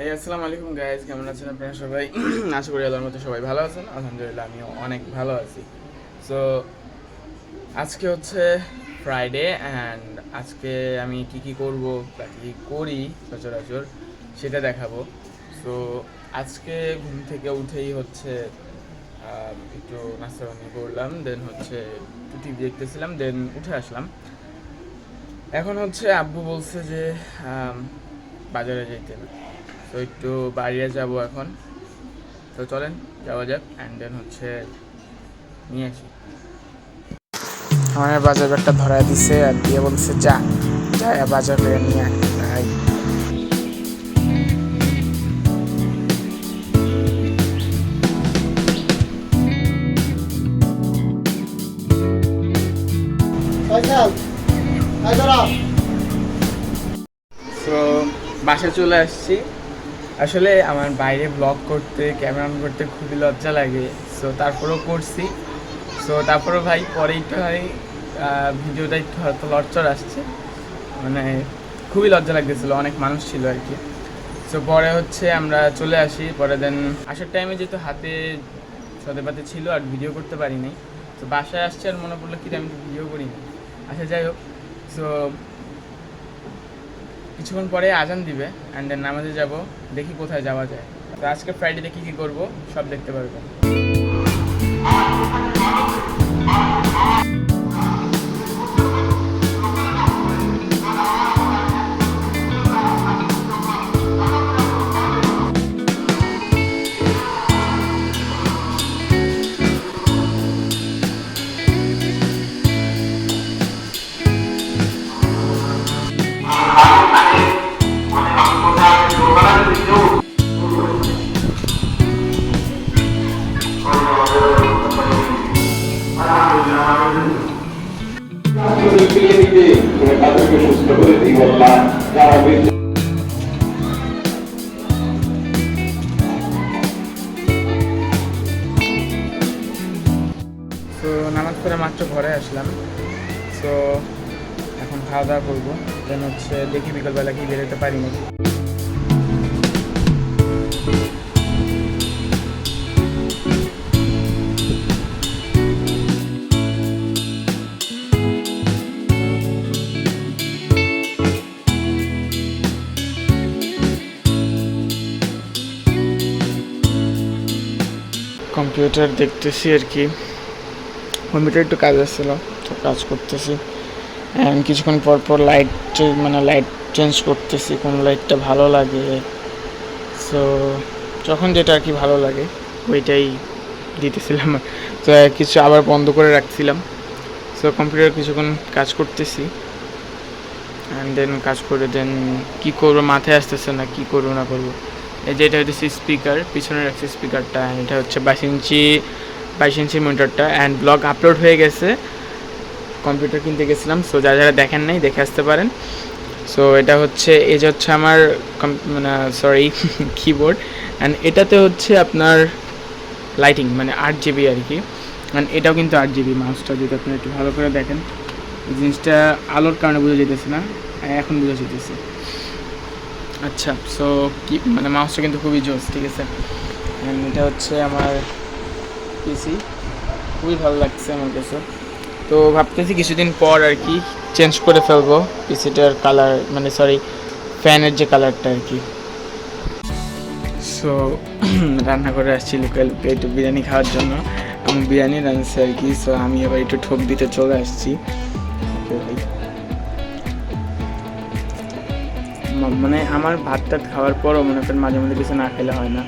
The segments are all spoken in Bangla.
এই, আসসালামু আলাইকুম গাইজ কেমন আছেন আপনারা সবাই? আশা করি আল্লাহর মতো সবাই ভালো আছেন। আলহামদুলিল্লাহ, আমিও অনেক ভালো আছি। সো আজকে হচ্ছে ফ্রাইডে অ্যান্ড আজকে আমি কি কি করব বা কী করি সচরাচর সেটা দেখাবো। সো আজকে ঘুম থেকে উঠেই হচ্ছে একটু নাস্তা পানি করলাম দেন হচ্ছে একটু টিভি দেখতেছিলাম দেন উঠে আসলাম। এখন হচ্ছে আব্বু বলছে যে বাজারে যাইতে তো একটু বাইরে যাব এখন। তো চলেন যাওয়া যাক অ্যান্ড দেন হচ্ছে নিয়ে আসি। আমার বাজার ব্যাগটা ধরায় দিছে আর দিয়ে বলছে যা যা বাজার করে নিয়ে ভাই বাসায় চলে আসছি। আসলে আমার বাইরে ব্লগ করতে ক্যামেরা অন করতে খুবই লজ্জা লাগে। সো তারপরেও করছি। সো তারপরেও ভাই, পরে একটু হয় ভিডিওটা একটু হয়তো লড়চড় আসছে। মানে খুবই লজ্জা লাগতেছিলো, অনেক মানুষ ছিল আর কি। সো পরে হচ্ছে আমরা চলে আসি, পরে দেন আসার টাইমে যেহেতু হাতে সদে পাতে ছিল আর ভিডিও করতে পারিনি তো বাসায় আসছে আর মনে পড়ল কি আমি ভিডিও করিনি আচ্ছা যাই হোক। সো কিছুক্ষণ পরে আজান দিবে অ্যান্ড দেন নামাজে যাব, দেখি কোথায় যাওয়া যায়। তো আজকে ফ্রাইডেতে কী কী করব, সব দেখতে পারবেন ফিরিয়ে দিতে তুমি তাদেরকে সুস্থ করে দিই, আল্লাহ যারা তো নামাজ পড়ে মাত্র ঘরে আসলাম। তো এখন খাওয়া দাওয়া করব। দেন হচ্ছে দেখি বিকালবেলা কি বেরোতে পারি নাকি। কম্পিউটার দেখতেছি আর কি। কম্পিউটার একটু কাজ আসছিল তো কাজ করতেছি। অ্যান্ড কিছুক্ষণ পর পর লাইট মানে লাইট চেঞ্জ করতেছি, কোন লাইটটা ভালো লাগে। সো যখন যেটা আর কি ভালো লাগে, ওইটাই দিতেছিলাম। তো কিছু আবার বন্ধ করে রাখছিলাম। সো কম্পিউটার কিছুক্ষণ কাজ করতেছি। অ্যান্ড দেন কাজ করে দেন কী করব, মাথায় আসতেছে না, কী করব, না করব। এই যে এটা হচ্ছে স্পিকার পিছনের রাখছে স্পিকারটা অ্যান্ড এটা হচ্ছে বাইশ ইঞ্চি বাইশ ইঞ্চি মনিটরটা অ্যান্ড ব্লগ আপলোড হয়ে গেছে। কম্পিউটার কিনতে গেছিলাম সো যারা যারা দেখেন নাই, দেখে আসতে পারেন। সো এটা হচ্ছে, এই যে হচ্ছে আমার মানে সরি কিবোর্ড অ্যান্ড এটাতে হচ্ছে আপনার লাইটিং মানে আট জিবি আর কি। অ্যান্ড এটাও কিন্তু আট জিবি মাউসটা যদি আপনি একটু ভালো করে দেখেন। জিনিসটা আলোর কারণে বোঝা যেতেছে না, এখন বোঝা যেতেছে আচ্ছা সো কি মানে মাউসটা কিন্তু খুবই জোস, ঠিক আছে? এটা হচ্ছে আমার পিসি খুবই ভালো লাগছে আমার কাছে। তো ভাবতেছি কিছুদিন পর আর কি চেঞ্জ করে ফেলব পিসিটার কালার মানে সরি ফ্যানের যে কালারটা আর কি। সো রান্না করে আসছি লুকায় লুকায় একটু বিরিয়ানি খাওয়ার জন্য। আমি বিরিয়ানি রাঁধছি আর কি সো আমি এবার একটু ঠোক দিতে চলে আসছি। মানে আমার ভাত টাত খাওয়ার পরও মনে করেন মাঝে মধ্যে কিছু না খেলে হয় না।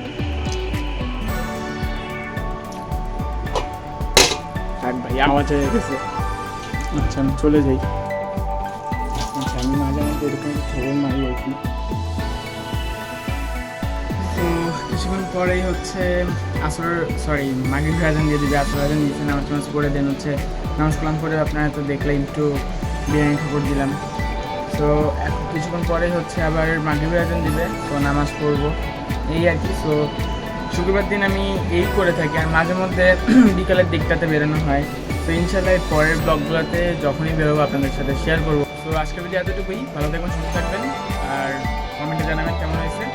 ভাই, আওয়াজ হয়ে গেছে। আচ্ছা আমি চলে যাই। আচ্ছা আমি মাঝে মধ্যে এরকম খবর মারি আর কি। কিছুক্ষণ পরেই হচ্ছে আসর সরি মাগরিব আজান দিয়ে দিবে, আসর আজান দিয়েছে, নামাজ টামাজ পড়ে দেন হচ্ছে, নামাজ কালাম করে আপনারা তো দেখলে একটু বিরিয়ানি খবর দিলাম। তো কিছুক্ষণ পরে হচ্ছে আবার মাগরিবের আজান দিবে, তো নামাজ পড়ব। এই আর কি সো শুক্রবার দিন আমি এই করে থাকি। আর মাঝে মধ্যে বিকালের দিকটাতে বেরোনো হয়। তো ইনশাল্লাহ পরের ব্লগগুলোতে যখনই বেরোবো আপনাদের সাথে শেয়ার করব। তো আজকের ভিডিও এতটুকুই। ভালো থাকবেন, সুস্থ থাকবেন। আর কমেন্টে জানাবেন কেমন হয়েছে।